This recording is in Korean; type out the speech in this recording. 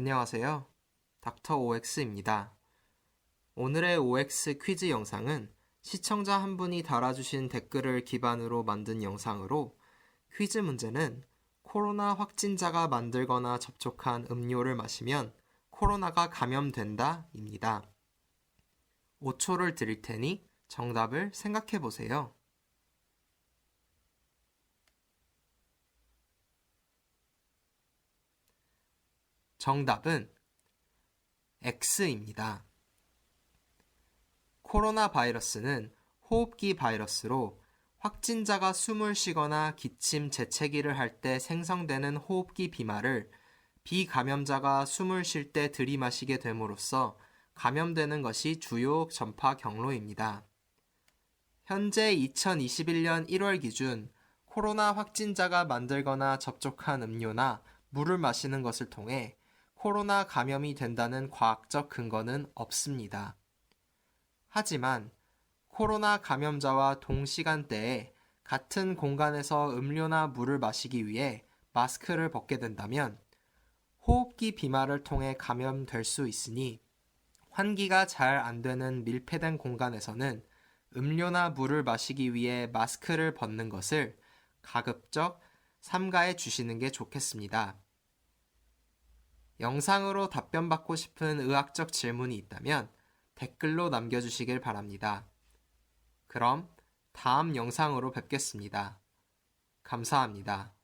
안녕하세요. 닥터 OX입니다. 오늘의 OX 퀴즈 영상은 시청자 한 분이 달아주신 댓글을 기반으로 만든 영상으로 퀴즈 문제는 코로나 확진자가 만들거나 접촉한 음료를 마시면 코로나가 감염된다 입니다. 5초를 드릴 테니 정답을 생각해 보세요. 정답은 X입니다. 코로나 바이러스는 호흡기 바이러스로 확진자가 숨을 쉬거나 기침, 재채기를 할 때 생성되는 호흡기 비말을 비감염자가 숨을 쉴 때 들이마시게 됨으로써 감염되는 것이 주요 전파 경로입니다. 현재 2021년 1월 기준 코로나 확진자가 만들거나 접촉한 음료나 물을 마시는 것을 통해 코로나 감염이 된다는 과학적 근거는 없습니다. 하지만 코로나 감염자와 동시간대에 같은 공간에서 음료나 물을 마시기 위해 마스크를 벗게 된다면 호흡기 비말을 통해 감염될 수 있으니 환기가 잘 안 되는 밀폐된 공간에서는 음료나 물을 마시기 위해 마스크를 벗는 것을 가급적 삼가해 주시는 게 좋겠습니다. 영상으로 답변받고 싶은 의학적 질문이 있다면 댓글로 남겨주시길 바랍니다. 그럼 다음 영상으로 뵙겠습니다. 감사합니다.